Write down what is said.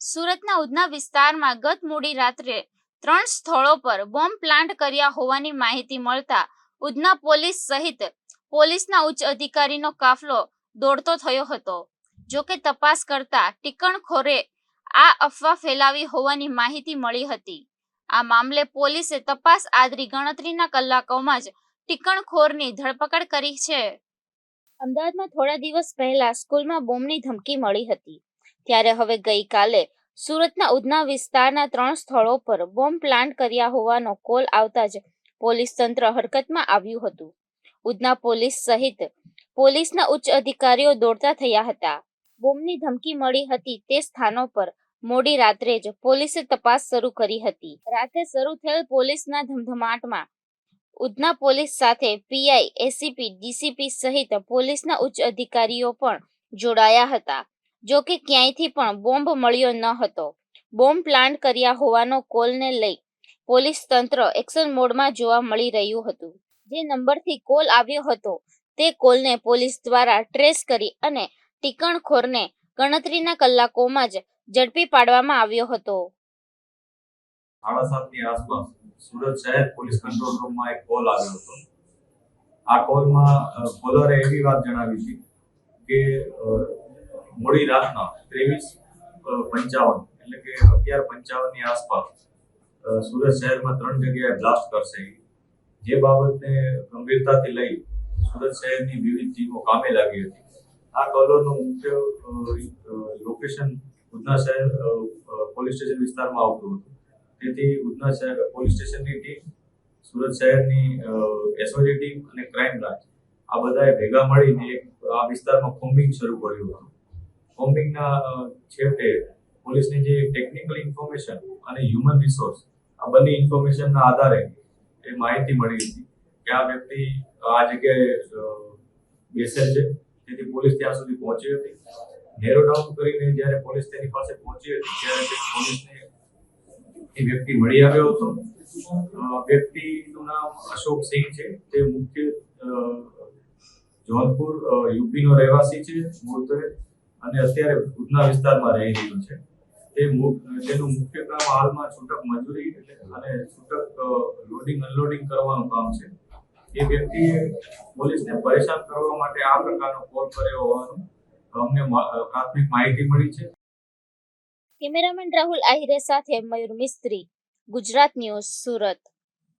સુરતના ઉધના વિસ્તારમાં ગત મોડી રાત્રે ત્રણ સ્થળો પર બોમ્બ પ્લાન્ટ કર્યા હોવાની માહિતી મળતા ઉધના પોલીસ સહિત પોલીસના ઉચ્ચ અધિકારીનો કાફલો દોડતો થયો હતો. જો કે તપાસ કરતા ટીકણખોરે આ અફવા ફેલાવી હોવાની માહિતી મળી હતી. આ મામલે પોલીસે તપાસ આદરી ગણતરીના કલાકોમાં જ ટીકણખોરની ધરપકડ કરી છે. અમદાવાદમાં થોડા દિવસ પહેલા સ્કૂલમાં બોમ્બની ધમકી મળી હતી. ત્યારે હવે ગઈકાલે સુરતના ઉધના વિસ્તારના ત્રણ સ્થળો પર બોમ્બ પ્લાન્ટ કર્યા હોવાનો કોલ આવતા જ પોલીસ તંત્ર હરકતમાં આવ્યું હતું. ઉધના પોલીસ સહિત પોલીસના ઉચ્ચ અધિકારીઓ દોડતા થયા હતા. બોમ્બની ધમકી મળી હતી તે સ્થાનો પર મોડી રાત્રે જ પોલીસે તપાસ શરૂ કરી હતી. રાતે શરૂ થયેલ પોલીસના ધમધમાટમાં ઉધના પોલીસ સાથે પીઆઈ એસીપી ડીસીપી સહિત પોલીસના ઉચ્ચ અધિકારીઓ પણ જોડાયા હતા. જો કે ક્યાંયથી પણ બોમ્બ મળ્યો ન હતો. બોમ્બ પ્લાન્ટ કર્યા હોવાનો કોલને લઈ પોલીસ તંત્ર એક્શન મોડમાં જોવા મળી રહ્યું હતું. જે નંબરથી કોલ આવ્યો હતો તે કોલને પોલીસ દ્વારા ટ્રેસ કરી અને ટીકણખોરને ગણતરીના કલાકોમાં જ ઝડપી પાડવામાં આવ્યો હતો. સાડા સાતની આસપાસ સુરત શહેર પોલીસ કંટ્રોલ રૂમમાં એક કોલ આવ્યો હતો. આ કોલમાં કોલરે એવી વાત જણાવી હતી કે મોડી રાતના ત્રેવીસ પંચાવન, એટલે કે અગિયાર પંચાવનની આસપાસ સુરત શહેરમાં ત્રણ જગ્યાએ બ્લાસ્ટ કરશે. જે બાબતને ગંભીરતાથી લઈ સુરત શહેરની વિવિધ ટીમો કામે લાગી હતી. આ કોલરનું મુખ્ય લોકેશન ઉધના શહેર પોલીસ સ્ટેશન વિસ્તારમાં આવતું હતું. તેથી ઉધના શહેર, પોલીસ સ્ટેશનની ટીમ, સુરત શહેરની એસઓજી ટીમ અને ક્રાઇમ બ્રાન્ચ આ બધાએ ભેગા મળીને આ વિસ્તારમાં કોમ્બિંગ શરૂ કર્યું હતું. કોમ્બિંગના છેવટે પોલીસની જે ટેકનિકલ ઇન્ફોર્મેશન અને હ્યુમન રિસોર્સ આ બંને ઇન્ફોર્મેશનના આધારે એ માહિતી મળી હતી કે આ વ્યક્તિ આ જગ્યાએ બેસેલ છે. તેથી પોલીસ ત્યાં સુધી પહોંચી હતી. નેરો ડાઉન કરીને જ્યારે પોલીસ તેની પાસે પહોંચી હતી, ત્યારે પોલીસને એ વ્યક્તિ મળી આવ્યો હતો. વ્યક્તિનું નામ અશોક સિંહ છે. તે મુખ્ય જોધપુર યુપીનો રહેવાસી છે. મૂળતવે અને અત્યારે ભુજના વિસ્તારમાં રહી રહ્યો છે. તે તેનું મુખ્ય કામ હાલમાં છૂટક મજૂરી અને છૂટક લોડિંગ અનલોડિંગ કરવાનું કામ છે. એ વ્યક્તિએ પોલીસને પરેશાન કરવા માટે આ પ્રકારનો કોલ કર્યો હોવાનું અમને પ્રાથમિક માહિતી મળી છે. કેમેરામેન રાહુલ આહિરે સાથે મયુર મિસ્ત્રી, ગુજરાત ન્યૂઝ સુરત.